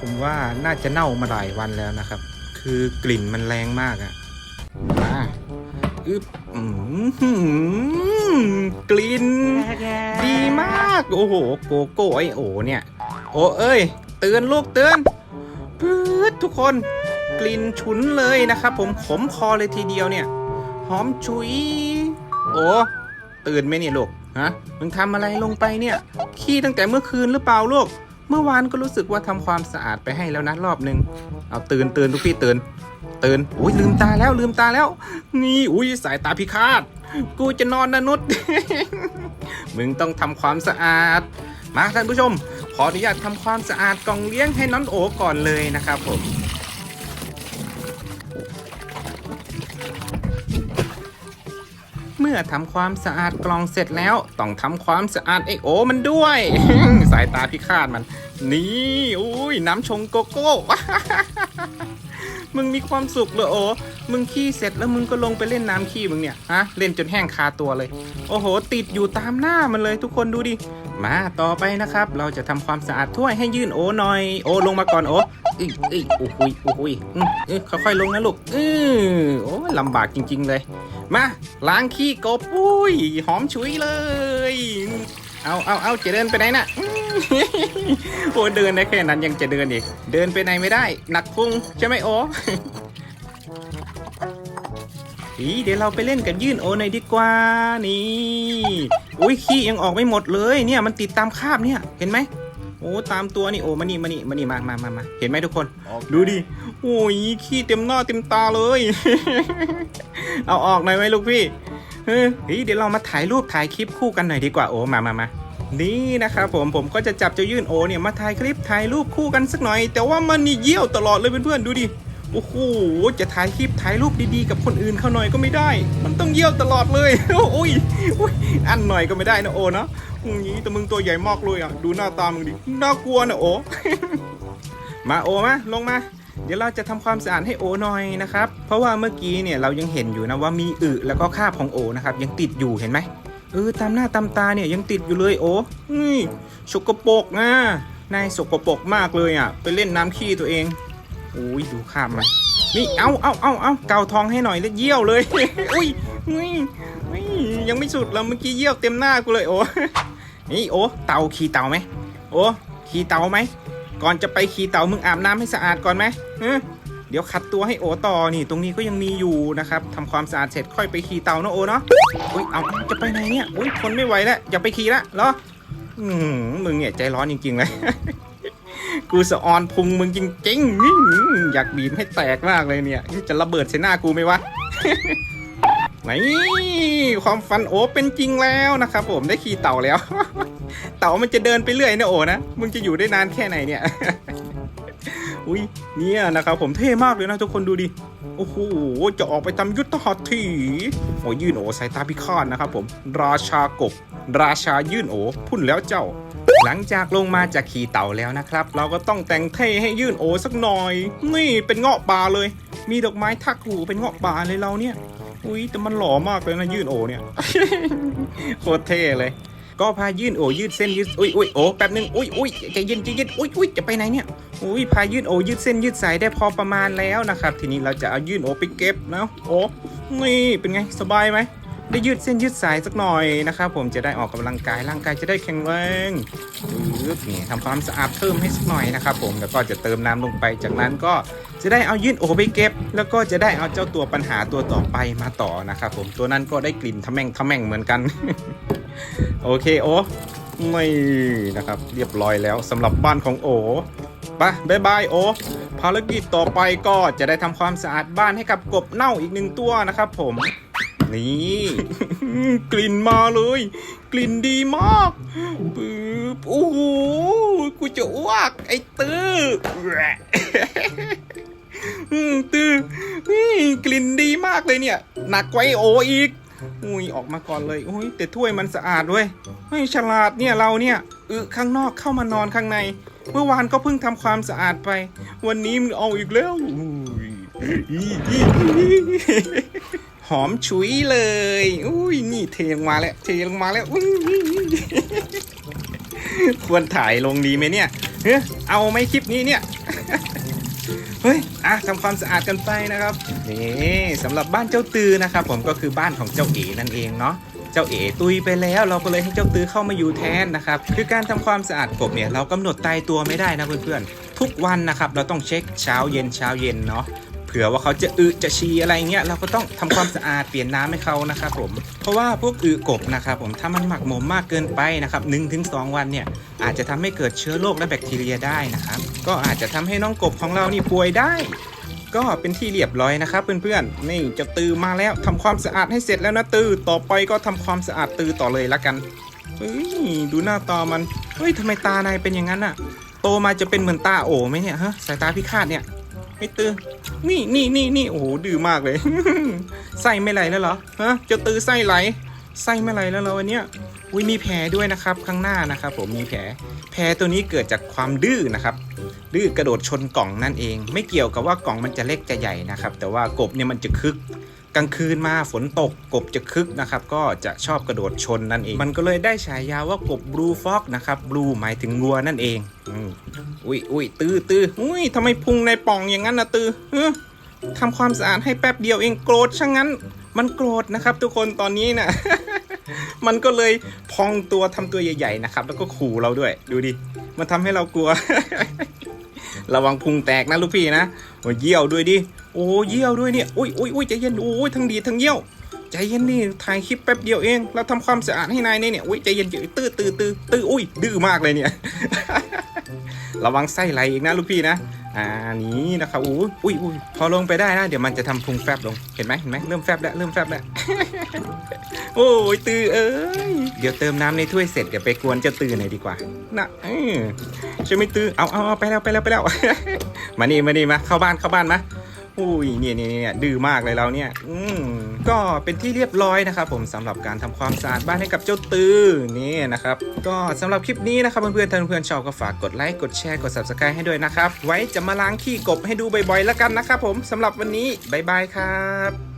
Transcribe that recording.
ผมว่าน่าจะเน่ามาหลายวันแล้วนะครับ คือกลิ่นมันแรงมากอะมาอึบอืมกลิ่นดีมาก โอ้โห โกโก้ไอโอเนี่ย โอ้เอ้ย เตือนลูกเตือนปื๊ดทุกคน กลิ่นฉุนเลยนะครับผมขมคอเลยทีเดียวเนี่ย หอมฉุย โอ้ตื่นไหมเนี่ยลูก ฮะ มึงทำอะไรลงไปเนี่ย ขี้ตั้งแต่เมื่อคืนหรือเปล่าลูก เมื่อวานก็รู้สึกว่าทำความสะอาดไปให้แล้วนะรอบหนึ่งเอาตื่นตื่นทุกพี่ตื่น ตื่นอุ้ยลืมตาแล้วลืมตาแล้ว นี่อุ้ยสายตาพิฆาต กูจะนอนนะนุชมึงต้องทำความสะอาด มาท่านผู้ชม ขออนุญาตทำความสะอาดกล่องเลี้ยงให้น้องโอก่อนเลยนะครับผม มื่อทำความสะอาดกล่องเสร็จแล้ว ต้องทำความสะอาดไอโอ มันด้วย สายตาพิฆาตมัน นี่อุ้ยน้ำชงโกโก้ มึงมีความสุขเหรอโอ มึงขี้เสร็จแล้วมึงก็ลงไปเล่นน้ำขี้มึงเนี่ยฮะเล่นจนแห้งคาตัวเลย โอ้โห ติดอยู่ตามหน้ามันเลยทุกคนดูดิ มาต่อไปนะครับ เราจะทำความสะอาดถ้วยให้ยื่นโอหน่อย โอลงมาก่อนโออีอีโอ้ยโอ้ยอืมเอ้ยค่อยๆลงนะลูก อือโอ้ลำบากจริง ๆ เลย มาล้างขี้กบอุ้ย หอมฉุยเลย เอาเอาเอาจะเดินไปไหนน่ะโอ้เดินได้แค่นั้นยังจะเดินอีก เดินไปไหนไม่ได้ หนักพุงใช่ไหมโออีเดี๋ยวเราไปเล่นกับยื่นโอหน่อยดีกว่านี่ อุ้ยขี้ยังออกไม่หมดเลย เนี่ยมันติดตามคาบเนี่ย เห็นไหม โอ้ตามตัวนี่โอ้มานี่มานี่มานี่มามามามาเห็นไหมทุกคน ดูดิโอ้ยขี้เต็มหน้าเต็มตาเลย เอาออกหน่อยไหมลูกพี่เฮ้ยเดี๋ยวเรามาถ่ายรูปถ่ายคลิปคู่กันหน่อยดีกว่าโอ้มามามานี่นะครับผมผมก็จะจับเจ้ายื่นโอเนี่ยมาถ่ายคลิปถ่ายรูปคู่กันสักหน่อย แต่ว่ามันนี่เยี่ยวตลอดเลยเพื่อนๆดูดิโอ้โหจะถ่ายคลิปถ่ายรูปดีๆกับคนอื่นเขาหน่อยก็ไม่ได้ มันต้องเยี่ยวตลอดเลยโอ้ยโอ้ยอันหน่อยก็ไม่ได้นะโอเนาะ อืมแต่มึงตัวใหญ่มากเลยอะ ดูหน้าตามึงดิ น่ากลัวนะโอ มาโอมาลงมา เดี๋ยวเราจะทำความสะอาดให้โอหน่อยนะครับ เพราะว่าเมื่อกี้เนี่ยเรายังเห็นอยู่นะว่ามีอึแล้วก็คาบของโอนะครับยังติดอยู่เห็นไหมเออตามหน้าตามตาเนี่ยยังติดอยู่เลยโอนี่สกปรกนะนายสกปรกมากเลยอะ ไปเล่นน้ำขี้ตัวเองโอ้ยดูคราบมันนี่เอาเอาเอาเอาเกาทองให้หน่อยแล้วเยี่ยวเลยอุ้ยอุ้ยอุ้ยยังไม่สุดแล้วเมื่อกี้เยี่ยวเต็มหน้ากูเลยโอ นี่โอ้เตาขี่เตาไหมโอ้ขี่เตาไหมก่อนจะไปขี่เต่ามึงอาบน้ำให้สะอาดก่อนไหมเดี๋ยวขัดตัวให้โอต่อนี่ ตรงนี้ก็ยังมีอยู่นะครับทำความสะอาดเสร็จค่อยไปขี่เต่านะโอเนาะอุ้ยเอาจะไปไหนเนี่ยอุ้ยทนไม่ไหวแล้วอย่าไปขี่ละเหรอมึงเนี่ยใจร้อนจริงๆเลยกูสะออนพุงมึงจริงๆอื้อหืออยากบีบให้แตกมากเลยเนี่ยจะระเบิดใส่หน้ากูไหมวะ นี่ความฝันโอเป็นจริงแล้วนะครับผมได้ขี่เต่าแล้ว เต่ามันจะเดินไปเรื่อยนะโอนะมึงจะอยู่ได้นานแค่ไหนเนี่ยอุ้ยเนี่ยนะครับผมเท่มากเลยนะทุกคนดูดิโอ้โหจะออกไปทำยุทธหัตถีโอ้ยื่นโอสายตาพิฆาตนะครับผม ราชากบ ราชายื่นโอพุ่นแล้วเจ้า หลังจากลงมาจากขี่เต่าแล้วนะครับ เราก็ต้องแต่งเท่ให้ยื่นโอสักหน่อย นี่เป็นเงาะป่าเลย มีดอกไม้ทักหูเป็นเงาะป่าเลยเราเนี่ย อุ้ยแต่มันหล่อมากเลยนะยื่นโอเนี่ยโคตรเท่เลย ก็พายื่นโอยืดเส้นยืดอุ้ยอุ้ยโอแป๊บนึงอุ้ยอุ้ยใจเย็นใจเย็นอุ้ยอุ้ยจะไปไหนเนี่ยอุ้ยพายื่นโอยืดเส้นยืดสายได้พอประมาณแล้วนะครับ ทีนี้เราจะเอายื่นโอไปเก็บแล้วโอ้นี่เป็นไงสบายไหม ได้ยืดเส้นยืดสายสักหน่อยนะครับผมจะได้ออกกำลังกายร่างกายจะได้แข็งแรงเนี่ทำความสะอาดเพิ่มให้สักหน่อยนะครับผมแล้วก็จะเติมน้ำลงไป จากนั้นก็จะได้เอายื่นโอไปเก็บ แล้วก็จะได้เอาเจ้าตัวปัญหาตัวต่อไปมาต่อนะครับผมตัวนั้นก็ได้กลิ่นทะแม่งทะแม่งเหมือนกัน โอเคโอไม่นะครับเรียบร้อยแล้วสำหรับบ้านของโอไปบายบายโอภารกิจต่อไปก็จะได้ทำความสะอาดบ้านให้กับกบเน่าอีกหนึ่งตัวนะครับผม นี่ กลิ่นมาเลย กลิ่นดีมากปึ๊บโอ้โหกูจะอ้วกไอ้ตื้อตื้อกลิ่นดีมากเลยเนี่ย หนักไว้โออีกอุ้ยออกมาก่อนเลยอุ้ยแต่ถ้วยมันสะอาดเว้ยเฮ้ยฉลาดเนี่ยเราเนี่ยอึข้างนอกเข้ามานอนข้างใน เมื่อวานก็เพิ่งทำความสะอาดไป วันนี้มึงเอาอีกแล้วอุ้ย หอมฉุยเลย อุ้ยนี่เทลงมาแล้ว เทลงมาแล้วอุ้ยควรถ่ายลงดีไหมเนี่ยเฮ้ยเอาไหมคลิปนี้เนี่ย เฮ้ย อะทำความสะอาดกันไปนะครับ นี่สำหรับบ้านเจ้าตือนะครับ ผมก็คือบ้านของเจ้าเอ๋นั่นเองเนาะเจ้าเอ๋ตุยไปแล้วเราก็เลยให้เจ้าตือเข้ามาอยู่แทนนะครับคือการทำความสะอาดกบเนี่ยเรากำหนดตายตัวไม่ได้นะเพื่อนๆทุกวันนะครับเราต้องเช็คเช้าเย็นเช้าเย็นเนาะ ผื่อว่าเขาจะอึจะฉี่อะไรเงี้ยเราก็ต้องทำความสะอาดเปลี่ยนน้ำให้เขานะครับผมเพราะว่าพวกอึกบนะครับผมถ้ามันหมักหมมมากเกินไปนะครับหนึ่งถึงสองวันเนี่ยอาจจะทำให้เกิดเชื้อโรคและแบคทีเรียได้นะครับก็อาจจะทำให้น้องกบของเรานี่ป่วยได้ ก็เป็นที่เรียบร้อยนะครับเพื่อนๆนี่จะตือมาแล้วทำความสะอาดให้เสร็จแล้วนะตือต่อไปก็ทำความสะอาดตือต่อเลยละกันเฮ้ยดูหน้าตามันเฮ้ยทำไมตานายเป็นอย่างนั้นอะโตมาจะเป็นเหมือนตาโอไหมเนี่ยฮะสายตาพิฆาตเนี่ยไอ้ตือ นี่นี่นี่นี่โอ้โหดื้อมากเลย ไส้ไม่ไหลแล้วเหรอฮะจะตื้อไส้ไหลไส้ไม่ไหลแล้วเหรอวันเนี้ยอุ้ยมีแผลด้วยนะครับข้างหน้านะครับ ผมมีแผลแผลตัวนี้เกิดจากความดื้อนะครับ ดื้อกระโดดชนกล่องนั่นเอง ไม่เกี่ยวกับว่ากล่องมันจะเล็กจะใหญ่นะครับ แต่ว่ากบเนี่ยมันจะคึก กลางคืนมาฝนตกกบจะคึกนะครับก็จะชอบกระโดดชนนั่นเอง มันก็เลยได้ฉายาว่ากบบลูฟอกนะครับบลูหมายถึงวัวนั่นเองอุ้ยอุ้ยตื้อตื้ออุ้ยทำไมพุงในป่องอย่างนั้นนะตื้อทำความสะอาดให้แป๊บเดียวเองโกรธช่างงั้น มันโกรธนะครับ ทุกคนตอนนี้นะมันก็เลยพองตัวทำตัวใหญ่ ๆ นะครับ แล้วก็ขู่เราด้วย ดูดิ มันทำให้เรากลัว ระวังพุงแตกนะลูกพี่นะโอ้เยี่ยวด้วยดิ โอ้เยี่ยวด้วยเนี่ยอุ้ยอุ้ยอุ้ยใจเย็นโอ้ยทั้งดีทั้งเยี่ยวใจเย็นนี่ถ่ายคลิปแป๊บเดียวเองเราทำความสะอาดให้นายเนี่ยเนี่ยอุ้ยใจเย็นๆตื้อตื้อตื้อตื้ออุ้ยดื้อมากเลยเนี่ย ระวังไส้ไหลอีกนะลูกพี่นะอ่านี้นะครับอุ้ยอุ้ยอุ้ยพอลงไปได้นะ เดี๋ยวมันจะทำพุงแฟบลง เห็นไหมเห็นไหมเริ่มแฟบแล้ว เริ่มแฟบแล้ว โอ้ยตือเอ้ย เดี๋ยวเติมน้ำในถ้วยเสร็จเดี๋ยวไปกวนเจ้าตือหน่อยดีกว่า นะเออใช่ไหมตือเอาเอาเอาไปแล้วไปแล้วไปแล้ว มานี่มานี่มา เข้าบ้านเข้าบ้านมา อุ้ยเนี่ยเนี่ยเนี่ยดื้อมากเลยเราเนี่ยอืมก็เป็นที่เรียบร้อยนะครับผมสำหรับการทำความสะอาดบ้านให้กับเจ้าตือนี่นะครับก็สำหรับคลิปนี้นะครับเพื่อนๆท่านเพื่อนชอบก็ฝากกดไลค์กดแชร์กด subscribe ให้ด้วยนะครับไว้จะมาล้างขี้กบให้ดูบ่อยๆแล้วกันนะครับผมสำหรับวันนี้บ๊ายบายครับ